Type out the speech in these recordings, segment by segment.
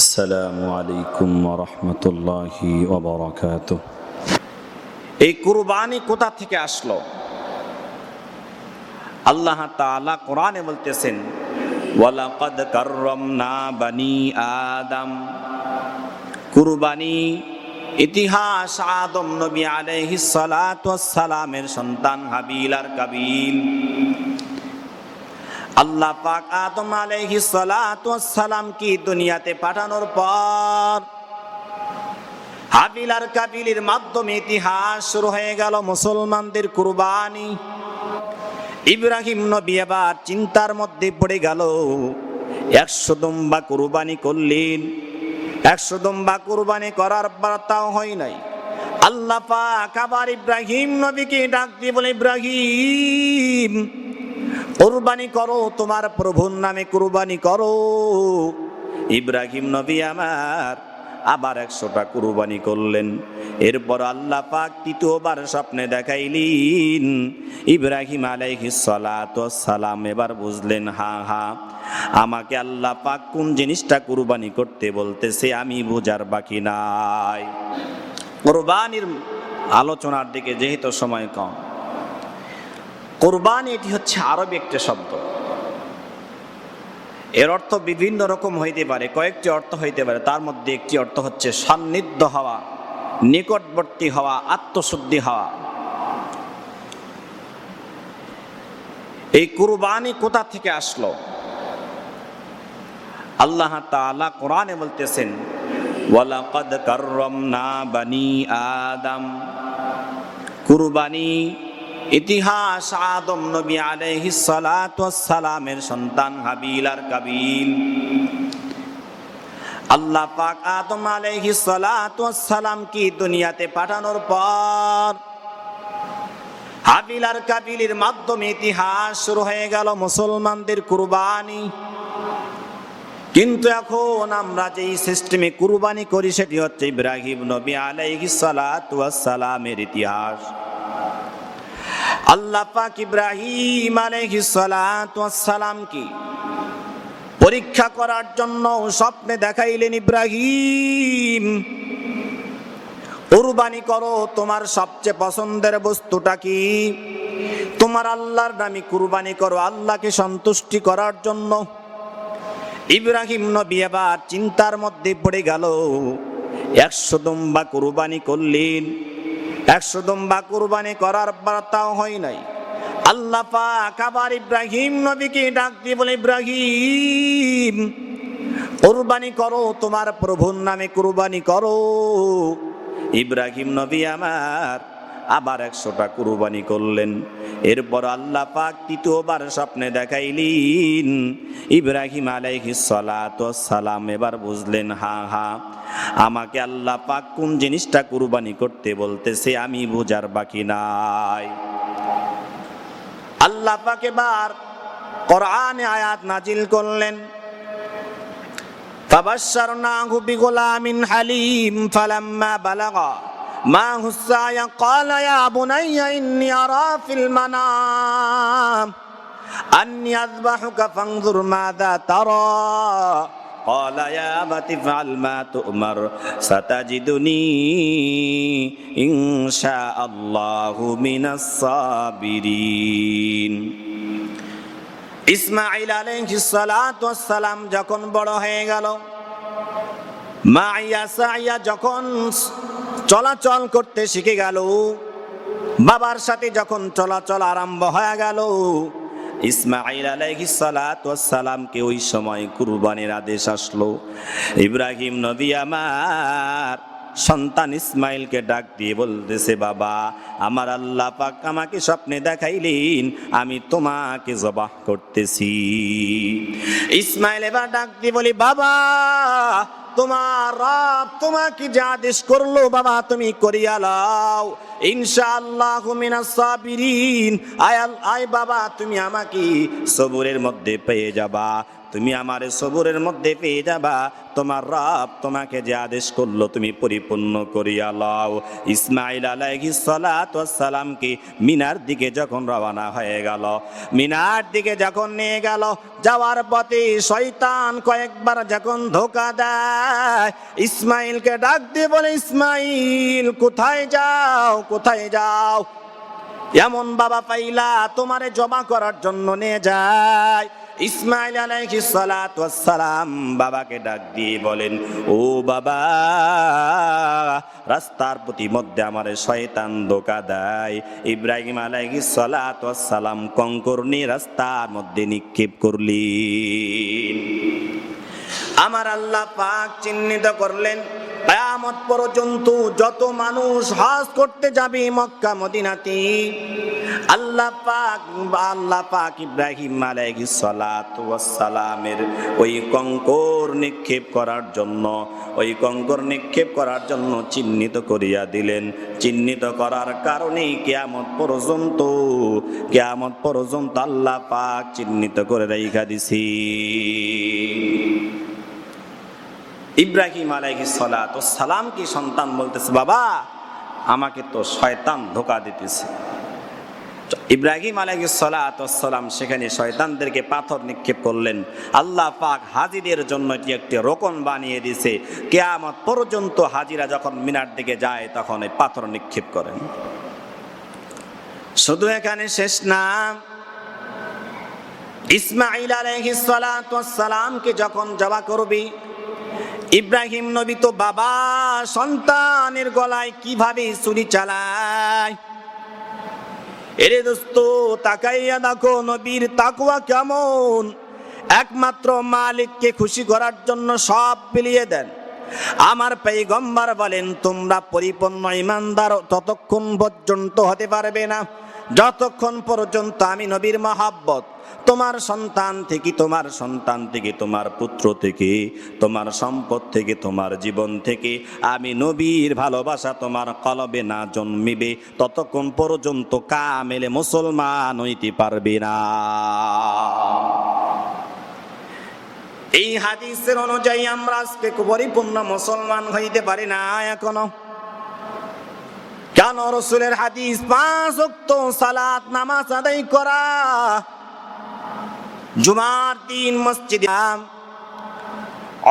আসসালামু আলাইকুম রহমতুল্লাহি ওবরাকাত এই কুরবানি কোথা থেকে আসলো? আল্লাহ তাআলা কোরআনে বলতেছেন, ওয়ালাকাদ কাররামনা বানি আদম। কুরবানি ইতিহাস আদম নবী আলাইহিস সালাতু ওয়াস সালামের সন্তান হাবিল আর কাবিল। আল্লাহ পাক আদম ওয়াস সালাম কি দুনিয়াতে পাঠানোর পর হাবিল আর কাবিলের মাধ্যমে ইতিহাস শুরু হয়ে গেল মুসলমানদের কুরবানি। ইব্রাহিম নবী আবার চিন্তার মধ্যে পড়ে গেল, একশো দম্বা কুরবানি করলেন। একশো দম্বা কুরবানি করার বার্তাও হয় নাই। আল্লাহ পাক আবার ইব্রাহিম নবীকে ডাক দিয়ে বলে, ইব্রাহিম কুরবানি করো, তোমার প্রভুর নামে কুরবানি করো। ইব্রাহিম নবী আমার আবার একশোটা কুরবানি করলেন। এরপর আল্লাহ পাক তৃতীয়বার স্বপ্নে দেখাইলেন। ইব্রাহিম আলাইহি সালাম এবার বুঝলেন, হা হা, আমাকে আল্লাহ পাক কোন জিনিসটা কুরবানি করতে বলতেছে আমি বোঝার বাকি নাই। কোরবানির আলোচনার দিকে যেহেতু সময় কম কোরবানি এটি হচ্ছে আরবি একটা শব্দ। এর অর্থ বিভিন্ন রকম হইতে পারে, কয়েকটি অর্থ হইতে পারে। তার মধ্যে একটি অর্থ হচ্ছে সান্নিধ্য হওয়া, নিকটবর্তী হওয়া, আত্মশুদ্ধি হওয়া। এই কুরবানি কোথা থেকে আসলো? আল্লাহ তাআলা কোরআনে বলতেছেন আদম। কুরবানি ইতিহাস আদম নবী আলাইহিস সালামের সন্তান হাবিল আর কাবিল। আল্লাহ পাক আদম আলাইহিস সালাম কি দুনিয়াতে পাঠানোর পর হাবিল আর কাবিলের মাধ্যমে ইতিহাস শুরু হয়ে গেল মুসলমানদের কুরবানি। কিন্তু এখন আমরা যেই সিস্টেমে কুরবানি করি, সেটি হচ্ছে ইব্রাহিম নবী আলাইহিস সালামের ইতিহাস। আল্লাহ পাক ইব্রাহিম সালাম কি পরীক্ষা করার জন্য স্বপ্নে দেখাইলেন, ইব্রাহিম, কুরবানি করো, তোমার সবচেয়ে পছন্দের বস্তুটা কি? তোমার আল্লাহর নামে কুরবানি করো, আল্লাহকে সন্তুষ্টি করার জন্য। ইব্রাহিম নবী আবার চিন্তার মধ্যে পড়ে গেল, একশো দম্বা কুরবানি করলেন। একশো দম্বা কুরবানি করার বার্তাও হয় নাই। আল্লাহ পাক আবার ইব্রাহিম নবীকে ডাক দিয়ে বলে, ইব্রাহিম, কুরবানি করো, তোমার প্রভুর নামে কুরবানি করো। ইব্রাহিম নবী আমার আবার একশোটা কুরবানি করলেন এরপর আল্লাহ পাক তৃতীয়বার স্বপ্নে দেখাইলেন ইব্রাহিম আলাইহিস সালাম এবার বুঝলেন হা হা আমাকে আল্লাহ পাক কোন জিনিসটা কুরবানি করতে বলতেছে আমি বোঝার বাকি নাই আল্লাহ পাক এবার কোরআনে আয়াত নাজিল করলেন فبشرناه بغلام حليم فلما بلغ معه السعي قال يا بني إني أرى في المنام أني أذبحك فانظر ماذا ترى قال يا أبت افعل ما تؤمر ستجدني إن شاء الله من الصابرين ইসমাইল সালাম যখন বড় হয়ে গেল মা ইয়াসাইয়া যখন চলাচল করতে শিখে গেল। বাবার সাথে যখন চলাচল আরম্ভ হয়ে গেল ইসমাইল সালামকে ওই সময় কুরবানির আদেশ আসলো। ইব্রাহিম নবী আমার সন্তান ইসমাইলকে ডাক দিয়ে বলতেছে, বাবা, আমার আল্লাহ পাক আমাকে স্বপ্নে দেখাইলেন, আমি তোমাকে জবাহ করতেছি। ইসমাইল এবার ডাক দিয়ে বলি, বাবা, তোমার রব তোমাকে যা আদেশ করল, বাবা, তুমি করিয়া লাও ইনশাআল্লাহ মিনাস সাবিরিন। আয় আয় বাবা, তুমি আমাকে সবুরের মধ্যে পেয়ে যাবা। তুমি আমার সবুরের মধ্যে পেয়ে যাবা। তোমার রব তোমাকে যে আদেশ করল তুমি পরিপূর্ণ করিয়া লও। ইসমাইল আলাইহিস সালাতু সালামকে মিনার দিকে যখন রওনা হয়ে গেল, মিনার দিকে যখন নিয়ে গেল, যাওয়ার পথে শয়তান কয়েকবার যখন ধোকা দেয় ইসমাইলকে ডাক দিয়ে বলে ইসমাইল কোথায় যাও কোথায় যাও? এমন বাবা পাইলা তোমারে জমা করার জন্য নিয়ে যায়। ইসমাইল সালাম বাবাকে ডাক দিয়ে বলেন, ও বাবা, রাস্তার প্রতি মধ্যে আমারে শয়তান ধোকা দেয়। ইব্রাহিম সালাম কঙ্কর নিয়ে রাস্তার মধ্যে নিক্ষেপ করলেন। আমার আল্লাহ পাক চিহ্নিত করলেন, কিয়ামত পর্যন্ত যত মানুষ হজ করতে যাবে মক্কা, মদিনাতে আল্লাহ পাক আল্লাহ পাক ইব্রাহিম আলাইহিস সালাতু ওয়াস সালামের ওই কঙ্কর নিক্ষেপ করার জন্য, ওই কঙ্কর নিক্ষেপ করার জন্য চিহ্নিত করিয়া দিলেন। চিহ্নিত করার কারণে কিয়ামত পর্যন্ত কিয়ামত পর্যন্ত আল্লাহ পাক চিহ্নিত করে রেখা দিছি। ইব্রাহিম আলাইহি সালাত সালাম কি সন্তান বলতেছে, বাবা, আমাকে তো শয়তান ধোকা দিতেছে। ইব্রাহিম আলাইহি সালাত সেখানে শয়তানদেরকে পাথর নিক্ষেপ করলেন। আল্লাহ পাক হাজিদের জন্য এটি একটি রোকন বানিয়ে দিয়েছে। কেয়ামত পর্যন্ত হাজিরা যখন মিনার দিকে যায়, তখন এই পাথর নিক্ষেপ করেন। শুধু এখানে শেষ না ইসমাইল আলাইহিস সালাতু যখন জবা করবি, ইব্রাহিম নবী তো বাবা, সন্তানের গলায় কীভাবে ছুরি চালায়? এরে দোস্ত, তাকাইয়া দেখো নবীর তাকুয়া কেমন? একমাত্র মালিককে খুশি করার জন্য সব বিলিয়ে দেন। আমার পেগম্বার বলেন, তোমরা পরিপূর্ণ ইমানদার, ততক্ষণ পর্যন্ত হতে পারবে না। যতক্ষণ পর্যন্ত আমি নবীর মহাব্বত, তোমার সন্তান থেকে, তোমার সন্তান থেকে, তোমার পুত্র থেকে, তোমার সম্পদ থেকে, তোমার জীবন থেকে, আমি নবীর ভালোবাসা তোমার কলবে না জন্মিবে, ততক্ষণ পর্যন্ত কামেলে মুসলমান হইতে পারবে না। এই হাদিসের অনুযায়ী আমরা আজকে পরিপূর্ণ মুসলমান হইতে পারি না এখনও। কেন রসুলের হাদিস, পাঁচ অক্ত সালাত নামাজ আদায় করা। জুমার দিন মসজিদ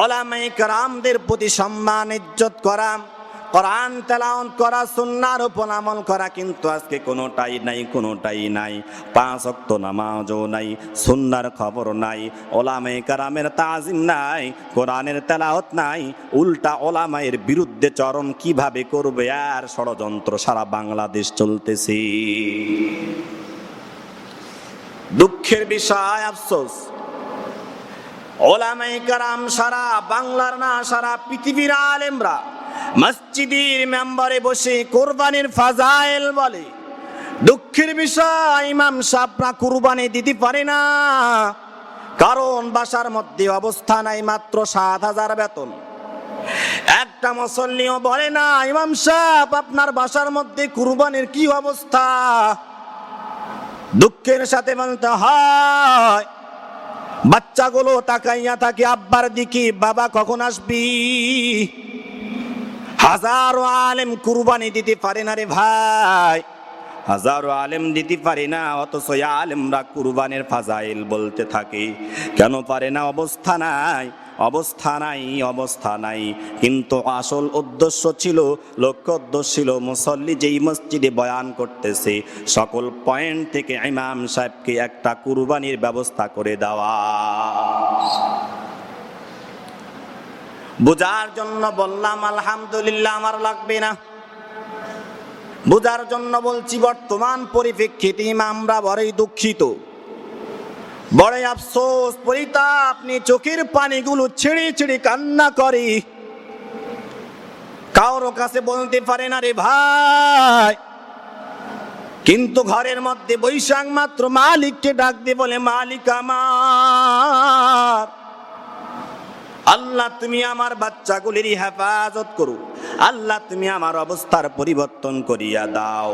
ওলামাই কারামদের প্রতি সম্মান ইজ্জত করা। কোরআন তেলাওয়াত করা, সুন্নার উপর আমল করা কিন্তু আজকে কোনোটাই নাই কোনোটাই নাই। পাঁচ অক্ত নামাজও নাই, সুন্নার খবর নাই ওলামাই কারামের তাজিম নাই, কোরআনের তেলাওয়াত নাই, উল্টা ওলামায়ের বিরুদ্ধে চরণ কীভাবে করবে আর ষড়যন্ত্র সারা বাংলাদেশ চলতেছে। দুঃখের বিষয়, আফসোস। ওলামাই কারাম সারা বাংলার না, সারা পৃথিবীর আলেমরা মসজিদের মেম্বারে বসে কোরবানির ফাজাইল বলে। দুঃখের বিষয়, ইমাম সাহরা কুরবানি দিতে পারে না। কারণ বাসার মধ্যে অবস্থা নাই মাত্র সাত হাজার বেতন। একটা মুসল্লিও বলে না, ইমাম সাহেব, আপনার বাসার মধ্যে কুরবানির কি অবস্থা? দুঃখের সাথে বলতে হয়, বাচ্চাগুলো তাকাইয়া থাকে আব্বার দিকে, বাবা কখন আসবি? হাজারো আলেম কুরবানি দিতে পারে না রে ভাই। হাজারো আলেম দিতে পারে না, অথচ আলেমরা কুরবানের ফাজাইল বলতে থাকে। কেন পারে না? অবস্থা নাই অবস্থা নাই অবস্থা নাই। কিন্তু আসল উদ্দেশ্য ছিল, লক্ষ্য উদ্দেশ্য ছিল মুসল্লি যেই মসজিদে বয়ান করতেছে, সকল পয়েন্ট থেকে ইমাম সাহেবকে একটা কুরবানির ব্যবস্থা করে দেওয়া। বোঝার জন্য বললাম, আলহামদুলিল্লাহ, আমার লাগবে না। বোঝার জন্য বলছি, বর্তমান পরিপ্রেক্ষিতে আমরা বড়ই দুঃখিত। বড়ই আফসোস, পরিতাপ আপনি চোখের পানিগুলো ছিঁড়ে ছিঁড়ে কান্না করে। কারও কাছে বলতে পারে না রে ভাই, কিন্তু ঘরের মধ্যে বৈশাখ মাত্র মালিককে ডাক দিয়ে বলে, মালিক আমার। আল্লাহ, তুমি আমার বাচ্চাগুলির হেফাজত করো। আল্লাহ, তুমি আমার অবস্থার পরিবর্তন করিয়া দাও।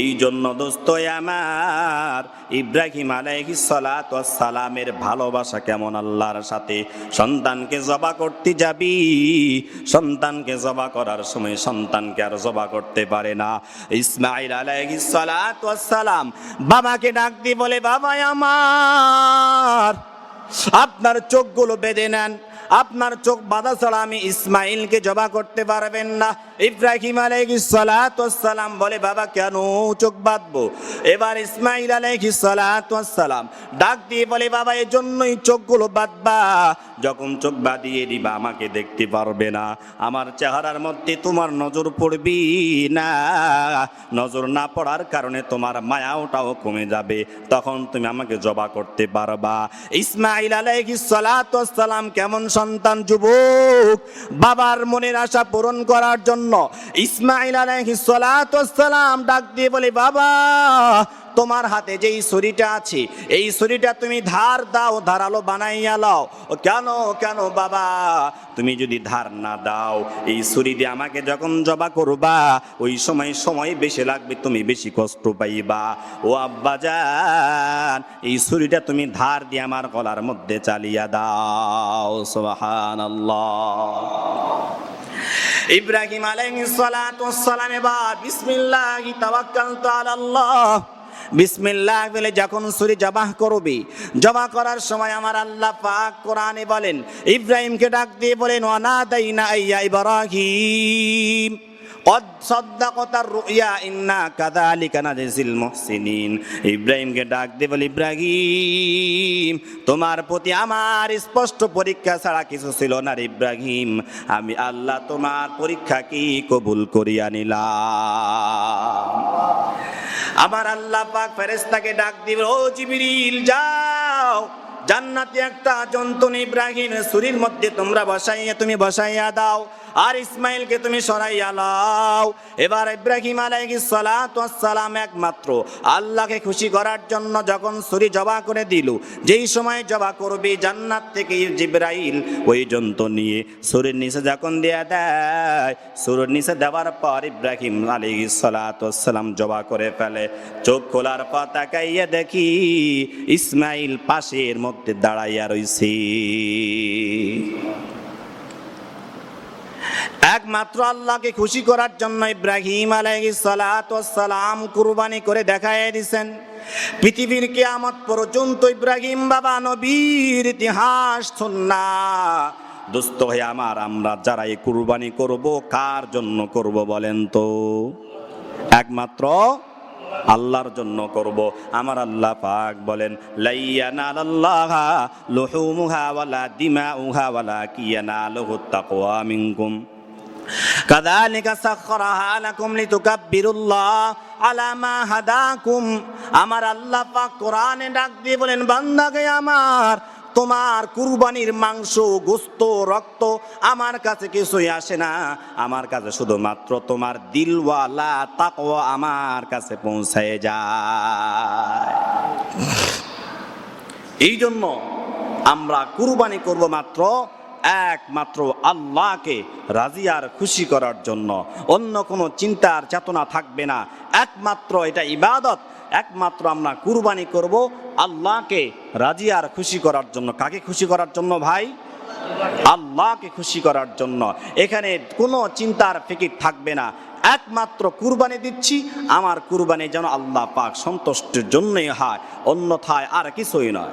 এই জন্য দোস্ত, আমার ইব্রাহিম আলাইহি সালাত সালামের ভালোবাসা কেমন আল্লাহর সাথে? সন্তানকে জবা করতে যাবি? সন্তানকে জবা করার সময় সন্তানকে আর জবা করতে পারে না। ইসমাইল আলাইহি সালাত সালাম বাবাকে ডাক দিয়ে বলে বাবা আমার, আপনার চোখগুলো বেঁধে নেন। আপনার চোখ বাধা ছাড়া আমি ইসমাইলকে জবা করতে পারবেন না। ইব্রাহিম আলাইহিস সালাতু সালাম বলে, বাবা, কেন চোখ বাঁধবো? এবার ইসমাইল আলাইহিস সালাতু সালাম ডাক দিয়ে বলে, বাবা এই জন্যই চোখগুলো বাঁধবা। যখন চোখ বাঁধিয়ে দিবা, আমাকে দেখতে পারবে না। আমার চেহারার মধ্যে তোমার নজর পড়বি না। নজর না পড়ার কারণে তোমার মায়াওটাও কমে যাবে। তখন তুমি আমাকে জবা করতে পারবা। ইসমাইল আলাইহিস সালাতু সালাম, কেমন সন্তান, যুবক? বাবার মনের আশা পূরণ করার জন্য ইসমাইল আলাইহিস সালাতু সালাম ডাক দিয়ে বলে, বাবা, তোমার হাতে যেই ছুরিটা আছে, এই ছুরিটা তুমি ধার দাও, ধারালো বানাইয়া লাও। কেন কেন, বাবা? তুমি যদি ধার না দাও, এই ছুরি দিয়ে আমাকে যখন জবা করবা, ওই সময় সময় বেশি লাগবে, তুমি বেশি কষ্ট পাইবা। ও, আব্বা যান এই ছুরিটা তুমি ধার দিয়ে আমার গলার মধ্যে চালিয়া দাও। সোহান ইব্রাহিম ওয়াসসালাম এবার বিসমিল্লাহি তাওয়াক্কালতু আল্লাহ বিসমিল্লাহ বলে যখন সুরি জবাহ করবি জমা করার সময় আমার আল্লাহ পাক কোরআনে বলেন, ইব্রাহিমকে ডাক দিয়ে বলেন ওয়ানাদাইনা আইয়া ইব্রাহিম। কদ সদ্দাকতার রুইয়া ইন্না ইব্রাহিমকে ডাক দিয়ে বলে, ইব্রাহিম, তোমার প্রতি আমার স্পষ্ট পরীক্ষা ছাড়া কিছু ছিল না ইব্রাহিম। আমি আল্লাহ তোমার পরীক্ষা কি কবুল করিয়া নিলাম? আমার আল্লাহ পাক ফেরেস্তাকে ডাক দিবে ও জিবিরিল, যাও। জান্নাতে একটা জন্তুন ইব্রাহিম সুরির মধ্যে তোমরা বসাইয়া, তুমি বসাইয়া দাও। আর ইসমাইলকে তুমি সরাইয়া লাও। এবার ইব্রাহিম সালাম একমাত্র। আল্লাহকে খুশি করার জন্য যখন সুরি জবা করে দিল, যেই সময় জবা করবে জান্নাত থেকে জিব্রাইল, ওই জন্তু নিয়ে সুরের নিচে যখন দেয়া দেয় সুরের নিচে দেওয়ার পর ইব্রাহিম সালাম জবা করে ফেলে। চোখ খোলার পর তাকাইয়া দেখি ইসমাইল পাশের মধ্যে দাঁড়াইয়া রইছে। একমাত্র আল্লাহকে খুশি করার জন্য ইব্রাহিম সালাম কুরবানি করে দেখায় দিছেন। পৃথিবীর কিয়ামত পর্যন্ত ইব্রাহিম বাবা নবীর ইতিহাস শুননা দুস্থ হয়ে আমার, আমরা যারা এই কুরবানি করব, কার জন্য করব বলেন তো? একমাত্র আল্লাহর জন্য করব। আমার আল্লাহ পাক বলেন লাইয়ানাল্লাহ কাযালিকা সাখখারাহা লাকুম লিতুকাব্বিরুল্লাহ আলা মা হাদাকুম। আমার আল্লাহ পাক কোরআনে ডাক দিয়ে বলেন বান্দাকে আমার, তোমার কুরবানির মাংস, গোস্ত, রক্ত আমার কাছে কিছুই আসে না। আমার কাছে শুধুমাত্র তোমার দিলওয়ালা তাকওয়া আমার কাছে পৌঁছায় যায়। এই জন্য আমরা কুরবানি করব মাত্র একমাত্র আল্লাহকে রাজি আর খুশি করার জন্য। অন্য কোনো চিন্তার চেতনা থাকবে না। একমাত্র এটা ইবাদত, একমাত্র আমরা কুরবানি করব আল্লাহকে রাজি আর খুশি করার জন্য। কাকে খুশি করার জন্য ভাই? আল্লাহকে খুশি করার জন্য। এখানে কোনো চিন্তার ফিকির থাকবে না। একমাত্র কুরবানি দিচ্ছি, আমার কুরবানি যেন আল্লাহ পাক সন্তুষ্টির জন্যই হয়। অন্যথায় আর কিছুই নয়।